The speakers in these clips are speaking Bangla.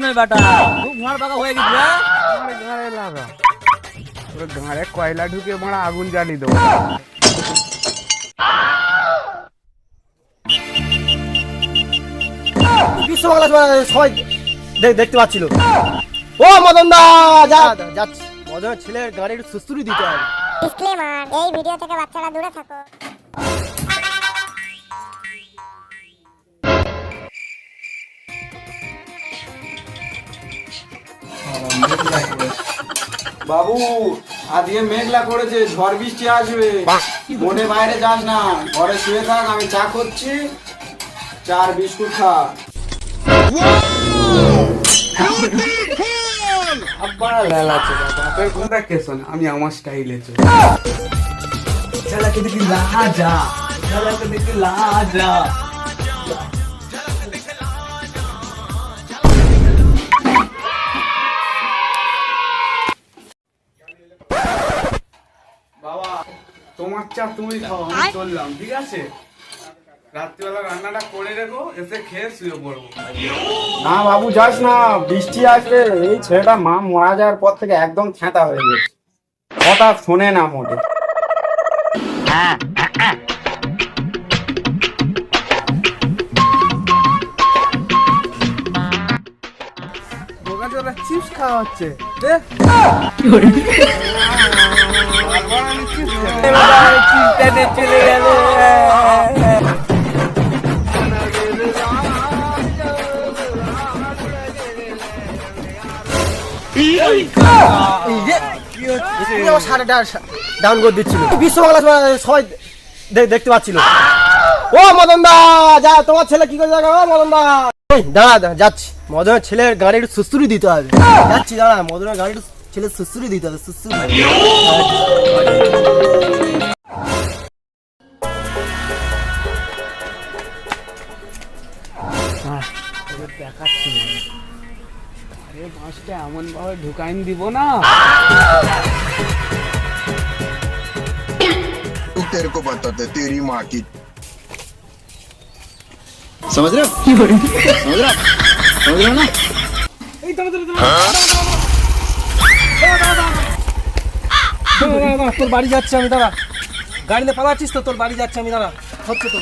বেটা। খুব ঘর পাকা হয়ে গেছে হ্যাঁ? লাগা তোর কয়লা ঢুকে মারা আগুন জ্বালিয়ে দেবো। বিশ্ব বাংলা সবাই- সবাই দেখ- দেখতে পাচ্ছিল। ও মদন দা যা। যাচ্ছি। মদন ছেলের গাড়ি একটু সুস্তুরি দিতে হবে। ডিসক্লেমার এই ভিডিও থেকে বাচ্চারা দূরে থাকো। বাবু, আজকে মেঘলা করেছে, ঝড় বৃষ্টি আসবে। মনে বাইরে যাস না, ঘরে শুয়ে থাক, আমি চা করছি, চার বিস্কুট খা। আমি আমার স্টাইলে চল লাজা লাজা। তোমার চা তুমি খাও আমি চললাম ঠিক আছে? রাত্রিবেলা রান্নাটা করে রেখো এসে খেয়ে শুয়ে পড়ব। না বাবু যাস না বৃষ্টি আসবে এই ছেলেটা মা মারা যাওয়ার পর থেকে একদম খ্যাঁতা হয়ে গেছে। কথা শোনে না মোটে। দোকান চিপস খাওয়া হচ্ছে ডাউন করে দিচ্ছিল বিশ্ব বাংলা সবাই- সবাই দেখ- দেখতে পাচ্ছিল ও মদন দা যা তোমার ছেলে কি করে মদন দা দাঁড়া, যাচ্ছি। মদনের ছেলের গাড়ি একটু সুস্তুরি দিতে হবে। যাচ্ছি, দাঁড়া, মদনের গাড়ি একটু ছেলের সুস্তুরি দিতে হবে সুস্তুরি আরে মাছটা এমন ভাবে ঢুকাইন দিব না तू तेरे को बताते तेरी माँ की समझ रहे हो समझ रहे हो समझ रहे हो ना তোর বাড়ি যাচ্ছে আমি, দাঁড়া। গাড়িতে পালাচ্ছিস তো, তোর বাড়ি যাচ্ছে আমি, দাঁড়া। হচ্ছে তো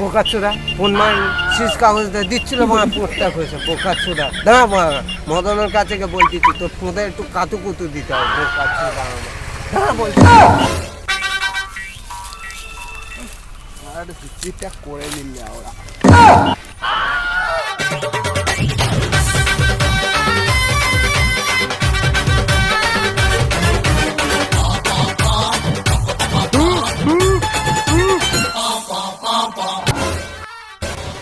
বোকাচোদা ফোন মার শীষ কাগজটা দিচ্ছিল মা, মদনের কাছে বলতেছি তোর ফোঁদে একটু কাতু কুতু দিতে হবে করে নিলে ওরা।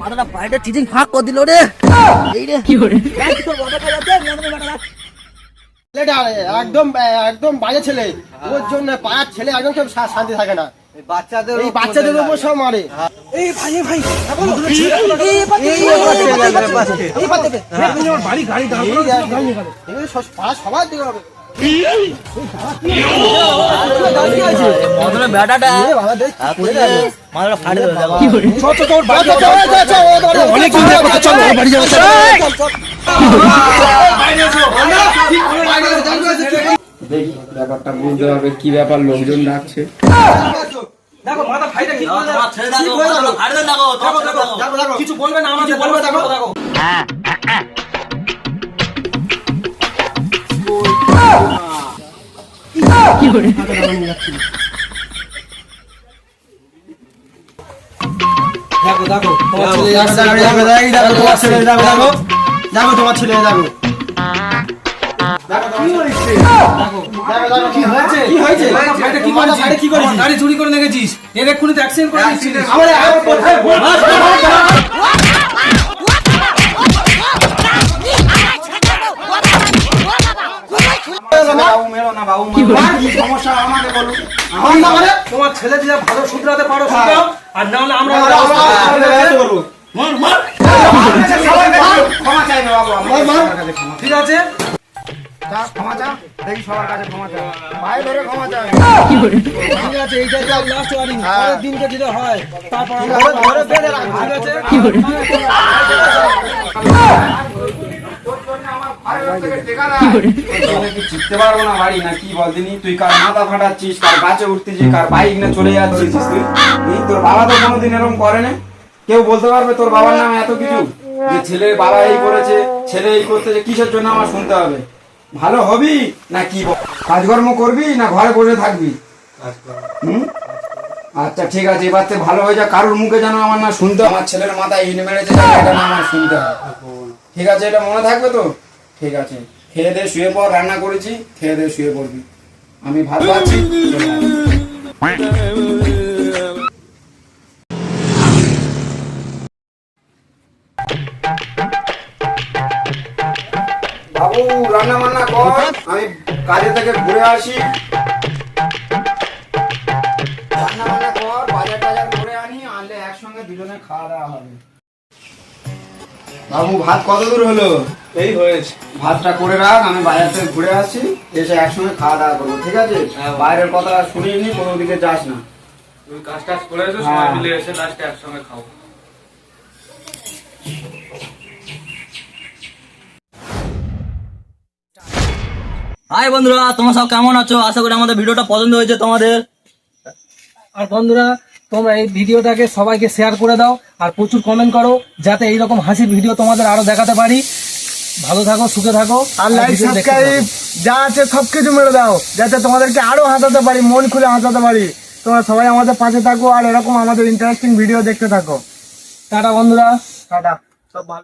মাথাটা পায়েটা চিচিং ফাঁক করে দিল রে এই রে কি করে ছেলেটা একদম একদম বাজে ছেলে ওর জন্য পাড়ার ছেলে একদম কেউ শান্তি থাকে না বাচ্চাদের এই বাচ্চাদের উপর সব মারে এই ভাই ভাই সবার দিকে হবে ব্যাপারটা বুঝতে হবে কি ব্যাপার লোকজন ডাকছে দেখো মাথা ফাইটা ঠিক করে তোমার ছেড়ে দিল দেখো দেখো দেখো, কিছু বলবে না আমাকে বলবে দেখো দেখো। করেছিস কি করেছিস গাড়ি চুরি করে এর এক্ষুনি অ্যাক্সিডেন্ট করে সমস্যা আমাকে বলুন আমার না মানে? তোমার ছেলে দিয়ে ভালো শুধরাতে পারো শুধরাও আর না হলে আমরা ক্ষমা বাবু ঠিক আছে? চা ক্ষমা চা দেখি সবার কাছে ক্ষমা চা পায়ে ধরে ক্ষমা চাই। ঠিক আছে এইটাই তো লাস্ট ওয়ার্নিং পরের দিনকে যেটা হয় তারপর ধরে ধরে বেঁধে রাখব। ঠিক আছে কি পারব না বাড়ি না কি বলতিনি তুই কার মাথা ফাটাচ্ছিস কার গাছে উঠতেছিস কার বাইক না চলে যাচ্ছিস তুই? তোর বাবা তো কোনোদিন এরকম করে না কেউ বলতে পারবে তোর বাবার নামে এত কিছু? যে ছেলে বাবা এই করেছে ছেলে এই করতেছে কিসের জন্য আমার শুনতে হবে? ভালো হবি না কি বল? কাজকর্ম করবি না ঘরে বসে থাকবি? হুম? আচ্ছা ঠিক আছে এবার থেকে ভালো হয়ে যা কারোর মুখে যেন আমার না শুনতে আমার ছেলের মাথায় ইট মেরেছে এটা না আমার শুনতে হবে। ঠিক আছে, এটা মনে থাকবে তো? ঠিক আছে। খেয়ে দে, শুয়ে পর রান্না করেছি, খেয়ে দে, শুয়ে পড়বি। আমি ভাত আয়। বাবু রান্না বান্না কর। আমি কাজে থেকে ঘুরে আসি। রান্না বান্না কর, বাজার টাজার করে আনি, আনলে একসঙ্গে দুজনে খাওয়া দাওয়া হবে। বাবু ভাত কত দূর হলো? এই হয়েছে। ভাতটা করে রাখ আমি বাজার থেকে ঘুরে আসছি এসে একসঙ্গে খাওয়া দাওয়া করব ঠিক আছে? বাইরের কথা শুনিনি কোনো দিকে যাস না। তুই কাজ টাজ করে এসো হ্যাঁ। সবাই মিলে এসে লাস্টে একসঙ্গে খাও। হাই বন্ধুরা তোমরা সব কেমন আছো? আশা করি আমাদের ভিডিওটা পছন্দ হয়েছে তোমাদের। আর বন্ধুরা তোমরা এই ভিডিওটাকে সবাইকে শেয়ার করে দাও আর প্রচুর কমেন্ট করো যাতে এইরকম হাসির ভিডিও তোমাদের আরও দেখাতে পারি। ভালো থাকো সুখে থাকো আর লাইক। সাবস্ক্রাইব যা আছে সব কিছু মেরে দাও যাতে তোমাদেরকে আরও হাসাতে পারি মন খুলে হাসাতে পারি। তোমরা সবাই আমাদের পাশে থাকো আর এরকম আমাদের ইন্টারেস্টিং ভিডিও দেখতে থাকো। টাটা বন্ধুরা। টাটা সব ভালো।